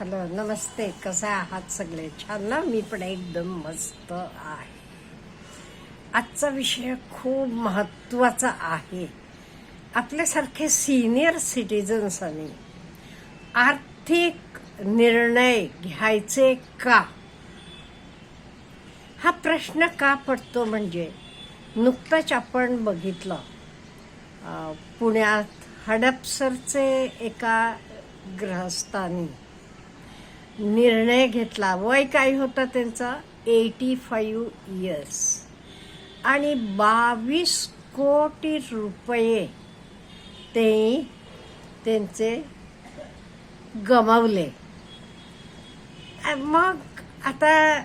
Hello नमस्ते कसे आहात सगळे? छान ना? मी पण एकदम मस्त आहे. आजचा विषय खूप महत्त्वाचा आहे. आपल्यासारखे सिनियर सिटीजन्सनी आर्थिक निर्णय घ्यायचे का? हा प्रश्न का पडतो म्हणजे नुकतंच आपण बघितलं पुण्यात हडपसरचे एका ग्रहस्थानी निर्णय घेतला. वय काय होतं त्यांचं? Eighty five years. आणि बावीस कोटी रुपये ते त्यांचे गमावले. मग आता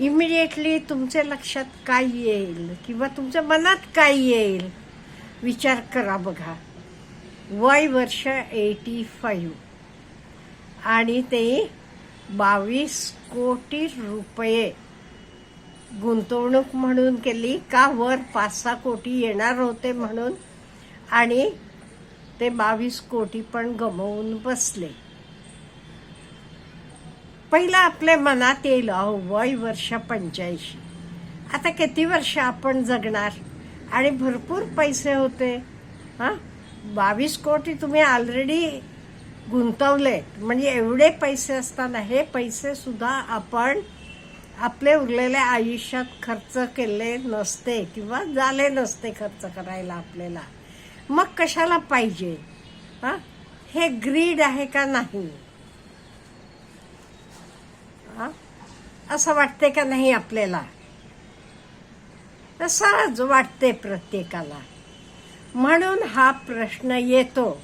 इमिडिएटली तुमच्या लक्षात काय येईल? किंवा तुमच्या मनात काय येईल? विचार करा बघा. वय वर्ष एटी फाईव्ह. आणि ते बावीस कोटी रुपये गुंतवणूक म्हणून केली. का वर पाच सहा कोटी येणार होते म्हणून? आणि ते बावीस कोटी पण गमवून बसले. पहिलं आपल्या मनात येईल अहो वय वर्ष पंच्याऐंशी. आता किती वर्ष आपण जगणार? आणि भरपूर पैसे होते. हां? बावीस कोटी तुम्ही ऑलरेडी गुंतवले. म्हणजे एवढे पैसे असताना हे पैसे सुद्धा आपण आपले उरलेल्या आयुष्यात खर्च केले नसते किंवा झाले नसते खर्च करायला आपल्याला. मग कशाला पाहिजे? हां? हे ग्रीड आहे का नाही? हां? असं वाटते का नाही आपल्याला? सहज वाटते प्रत्येकाला. म्हणून हा प्रश्न येतो.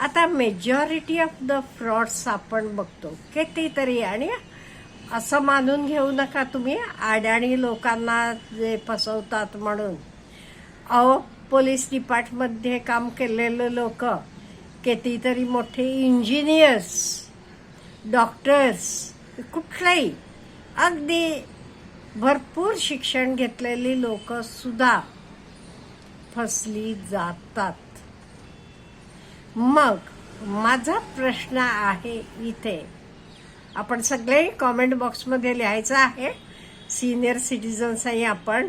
आता मेजॉरिटी ऑफ द फ्रॉड्स आपण बघतो. कितीतरी आणि असं मानून घेऊ नका तुम्ही. अडाणी लोकांना जे फसवतात म्हणून. अहो पोलीस डिपार्टमध्ये काम केलेले लोक कितीतरी मोठे इंजिनियर्स डॉक्टर्स कुठलेही अगदी भरपूर शिक्षण घेतलेली लोकसुद्धा फसली जातात. मग माझा प्रश्न आहे इथे. आपण सगळे कॉमेंट बॉक्समध्ये लिहायचं आहे. सिनियर सिटीजन्सही आपण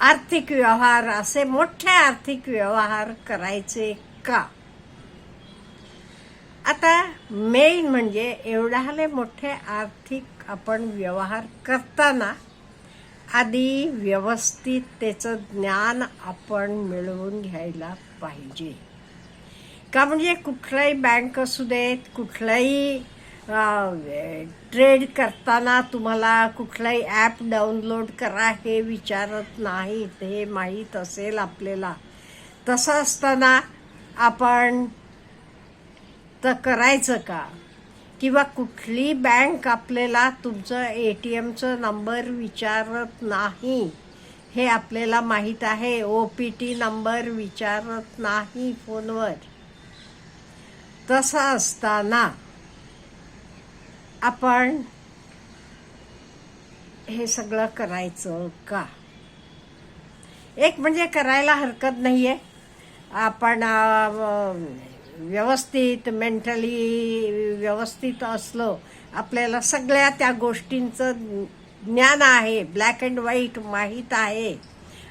आर्थिक व्यवहार असे मोठे आर्थिक व्यवहार करायचे का? आता मेन म्हणजे एवढाले मोठे आर्थिक आपण व्यवहार करताना आधी व्यवस्थित त्याचं ज्ञान आपण मिळवून घ्यायला पाहिजे. का म्हणजे कुठलाही बँक असू देत कुठलाही ट्रेड करताना तुम्हाला कुठलाही ॲप डाउनलोड करा हे विचारत नाहीत हे माहीत असेल आपल्याला. तसं असताना आपण तर करायचं का? किंवा कुठली बँक आपल्याला तुमचं ए टी एमचं नंबर विचारत नाही हे आपल्याला माहीत आहे. ओ पी टी नंबर विचारत नाही फोनवर. तसं असताना आपण हे सगळं करायचं का? एक म्हणजे करायला हरकत नाही आहे आपण व्यवस्थित मेंटली व्यवस्थित असलो आपल्याला सगळ्या त्या गोष्टींचं ज्ञान आहे. ब्लॅक अँड व्हाईट माहीत आहे.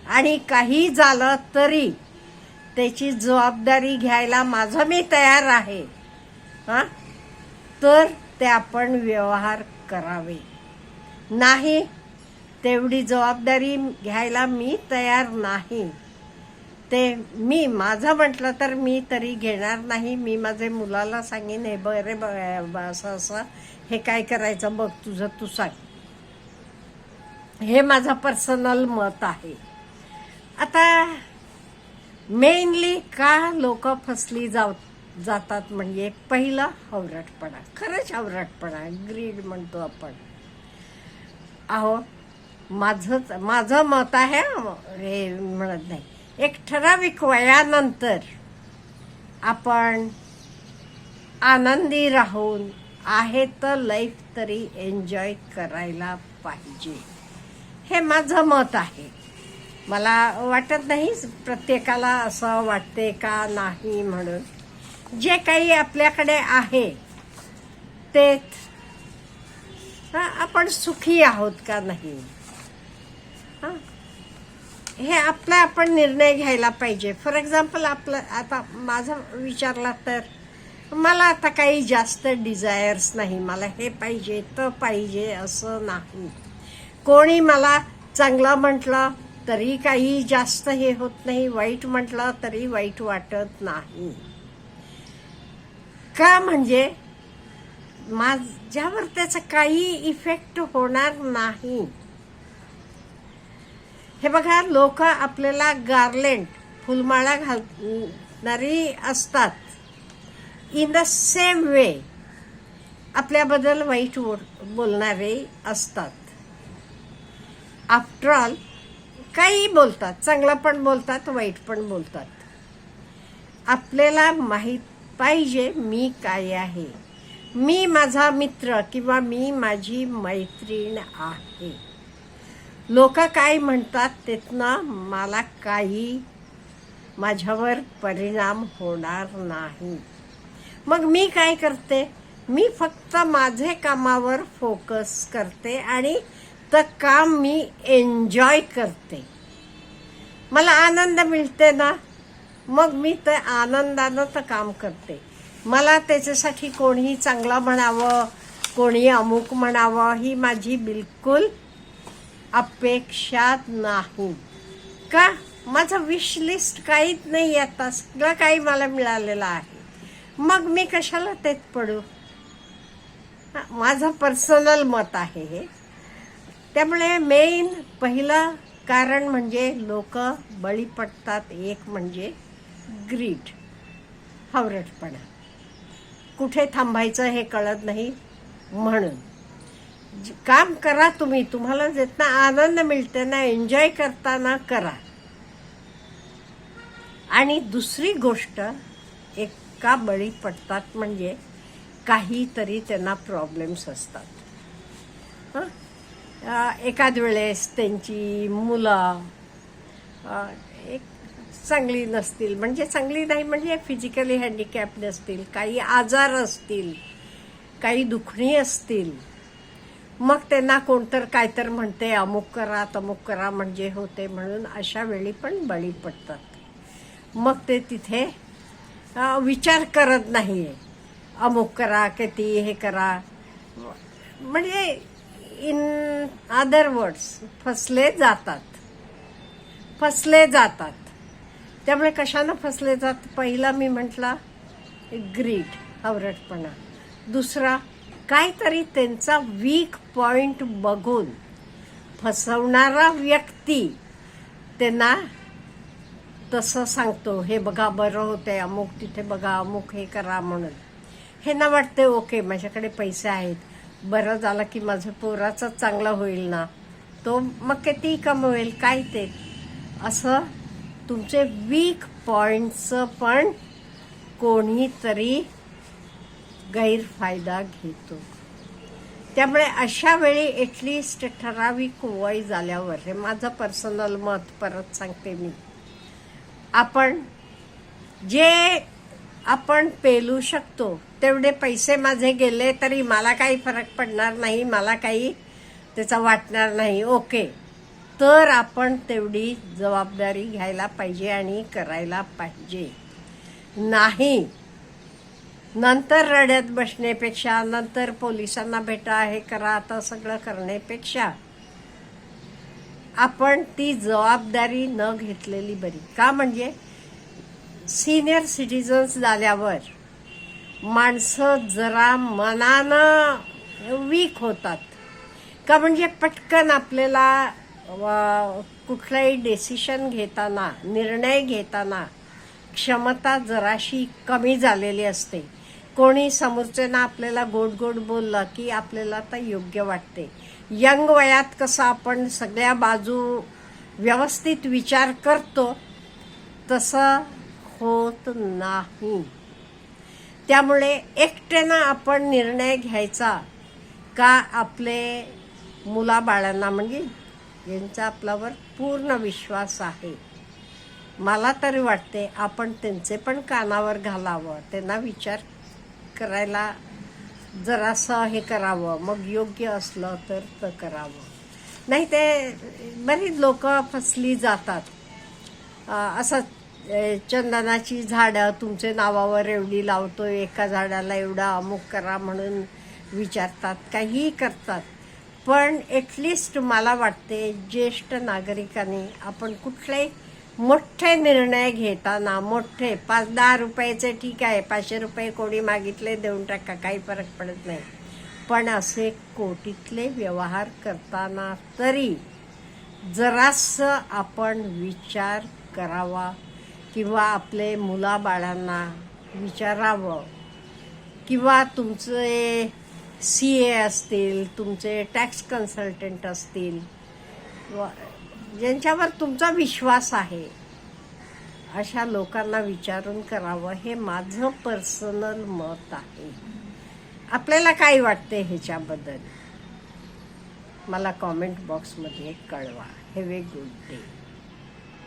आणि काही झालं तरी त्याची जबाबदारी घ्यायला माझं मी तयार आहे. हां? तर ते आपण व्यवहार करावे. नाही तेवढी जबाबदारी घ्यायला मी तयार नाही. ते मी माझं म्हटलं तर मी तरी घेणार नाही. मी माझे मुलाला सांगेन हे बरे ब- असं असं हे काय करायचं? बघ तुझं तू सांग. हे माझं पर्सनल मत आहे. आता मेनली का लोक फसली जाव जातात म्हणजे पहिलं हवरटपणा खरंच हवरटपणा ग्रीड म्हणतो आपण. अहो माझंच माझं मत आहे हे म्हणत नाही. एक ठराविक वयानंतर आपण आनंदी राहून आहे तर लाईफ तरी एन्जॉय करायला पाहिजे. हे माझं मत आहे. मला वाटत नाही प्रत्येकाला असं वाटते का नाही म्हणून. जे काही आपल्याकडे आहे ते आपण सुखी आहोत का नाही? हां? हे आपला आपण निर्णय घ्यायला पाहिजे. फॉर एक्झाम्पल आपलं आता माझा विचारला तर मला आता काही जास्त डिझायर्स नाही. मला हे पाहिजे तर पाहिजे असं नाही. कोणी मला चांगलं म्हटलं तरी काही जास्त हे होत नाही. वाईट म्हटलं तरी वाईट वाटत नाही. का म्हणजे माझ्यावर त्याचा काही इफेक्ट होणार नाही. हे बघा लोक आपल्याला गार्लेंड फुलमाळा घालणारी असतात. इन द सेम वे आपल्याबद्दल वाईट बोलणारे असतात. आफ्टर ऑल काही बोलतात चांगला पण बोलतात वाईट पण बोलतात. आपल्याला माहीत पाहिजे मी काय आहे. मी माझा मित्र किंवा मी माझी मैत्रीण आहे. लोक काय म्हणतात तिथनं मला काही माझ्यावर परिणाम होणार नाही. मग मी काय करते? मी फक्त माझे कामावर फोकस करते आणि तर काम मी एन्जॉय करते. मला आनंद मिळते ना? मग मी ते आनंदानं तर काम करते. मला त्याच्यासाठी कोणी चांगलं म्हणावं कोणी अमुक म्हणावं ही माझी बिलकुल अपेक्षा नाही. का? माझं विश लिस्ट काहीच नाही आता. सगळं काही मला मिळालेलं आहे. मग मी कशाला तेच पडू? माझं पर्सनल मत आहे हे. त्यामुळे मेन पहिलं कारण म्हणजे लोक बळी पडतात एक म्हणजे ग्रीड हवरटपणा कुठे थांबायचं हे कळत नाही म्हणून. काम करा तुम्ही तुम्हाला जितना आनंद मिळते ना एन्जॉय करताना करा. आणि दुसरी गोष्ट एका बळी पडतात म्हणजे काहीतरी त्यांना प्रॉब्लेम्स असतात. हां? एखाद वेळेस त्यांची मुलं एक चांगली नसतील म्हणजे चांगली नाही म्हणजे फिजिकली हँडिकॅप नसतील काही आजार असतील काही दुखणी असतील मग त्यांना कोणतर काय तर म्हणते अमुक करा तमुक करा म्हणजे होते म्हणून अशा वेळी पण बळी पडतात. मग ते तिथे विचार करत नाही अमुक करा किती हे करा. म्हणजे इन अदर वर्ड्स फसले जातात. फसले जातात. त्यामुळे कशानं फसले जात? पहिला मी म्हटला ग्रीड हवरटपणा दुसरा काहीतरी त्यांचा वीक पॉइंट बघून फसवणारा व्यक्ती त्यांना तसं सांगतो हे बघा बरं होते अमुक तिथे बघा अमुक हे करा म्हणून. हे ना वाटते ओके माझ्याकडे पैसे आहेत. बरं झालं की माझं पोराचा चांगला होईल ना. तो मग किती कमवेल काय ते? असं तुमचे वीक पॉईंटचं पण कोणीतरी गैरफायदा घेतो. त्यामुळे अशा वेळी एटलिस्ट ठराविक वय झाल्यावर हे माझं पर्सनल मत परत सांगते मी. आपण जे आपण पेलू शकतो. तेवढे पैसे माझे गेले तरी मला काही फरक पडणार नाही मला काही त्याचा वाटणार नाही. ओके. तर आपण तेवढी जबाबदारी घ्यायला पाहिजे आणि करायला पाहिजे. नाही. नंतर रड्यात बसण्यापेक्षा नंतर पोलिसांना भेटा हे करा आता सगळं करण्यापेक्षा आपण ती जबाबदारी न घेतलेली बरी. का म्हणजे? सिनियर सिटीजन्स झाल्यावर माणसं जरा मनानं वीक होतात. का म्हणजे पटकन आपल्याला कुठलाही डेसिशन घेताना निर्णय घेताना क्षमता जराशी कमी झालेली असते. कोणी समोरच्यानं आपल्याला गोड गोड बोललं की आपल्याला तर योग्य वाटते. यंग वयात कसं आपण सगळ्या बाजू व्यवस्थित विचार करतो तसं होत नाही. त्यामुळे एकट्यानं आपण निर्णय घ्यायचा का आपले मुलाबाळांना? म्हणजे यांचा आपल्यावर पूर्ण विश्वास आहे. मला तरी वाटते आपण त्यांचे पण कानावर घालावं. त्यांना विचार करायला जरासं हे करावं. मग योग्य असलं तर तर करावं. नाही ते बरीच लोक फसली जातात. असं चंदनाची झाडं तुमचे नावावर एवढी लावतो एका झाडाला एवढा अमुक करा म्हणून विचारतात काहीही करतात. पण ॲटलिस्ट मला वाटते ज्येष्ठ नागरिकांनी आपण कुठले मोठे निर्णय घेताना मोठे पाच दहा रुपयाचे ठीक आहे पाचशे रुपये कोणी मागितले देऊन टाका काही फरक पडत नाही. पण असे कोटीतले व्यवहार करताना तरी जरासं आपण विचार करावा किंवा आपले मुलाबाळांना विचारावं. किंवा तुमचे सी ए असतील तुमचे टॅक्स कन्सल्टंट असतील व- ज्यांच्यावर तुमचा विश्वास आहे अशा लोकांना विचारून करावं. हे माझं पर्सनल मत आहे. आपल्याला काय वाटते ह्याच्याबद्दल? मला कॉमेंट बॉक्समध्ये कळवा. Have a good day